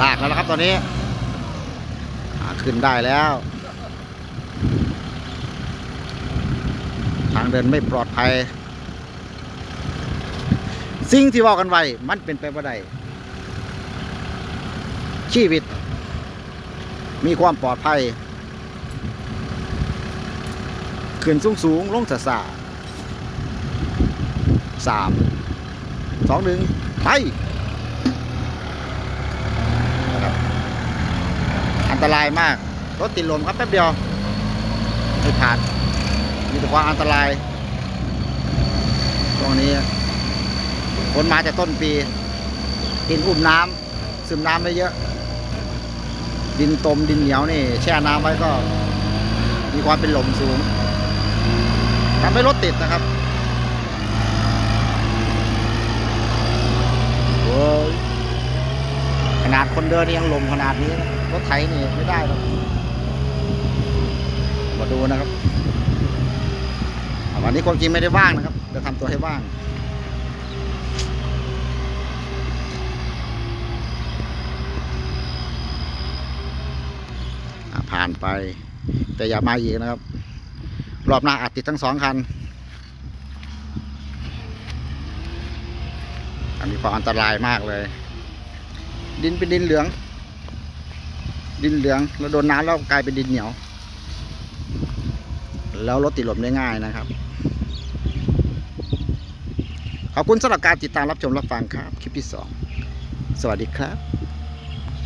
ลากแล้วนะครับตอนนี้อ่าขึ้นได้แล้ว ทางเดินไม่ปลอดภัย สิ่งที่ว่ากันไว้มันเป็นไปบ่ได้ชีวิต มีความปลอดภัย ขึ้นสูงสูงลงสะสาสามสองหนึ่งไปนะครับอัน ตรายมาก รถติดลมครับแป๊บเดียวไม่ผ่าน มีแต่ความอันตราย ตรงนี้ฝนมาแต่ต้นปี ดินอุ้มน้ำซึมน้ำได้เยอะ ดินตมดินเหนียวนี่ แช่น้ำไว้ก็ มีความเป็นหลมสูงทำให้รถติดนะครับโอ้ยขนาดคนเดินนี่ยังลมขนาดนี้นะ รถไถนี่ไม่ได้หรอกมาดูนะครับ วันนี้ความจริงไม่ได้ว่างนะครับ จะทำตัวให้ว่างผ่านไป แต่อย่ามาอีกนะครับ รอบหน้าอาจติดทั้งสองคัน อันนี้ความอันตรายมากเลย ดินเป็นดินเหลือง ดินเหลืองแล้วโดนน้ำแล้วกลายเป็นดินเหนียว แล้วรถติดลมได้ง่ายนะครับ ขอบคุณสำหรับการติดตามรับชมรับฟังครับ คลิปที่ 2 สวัสดีครับ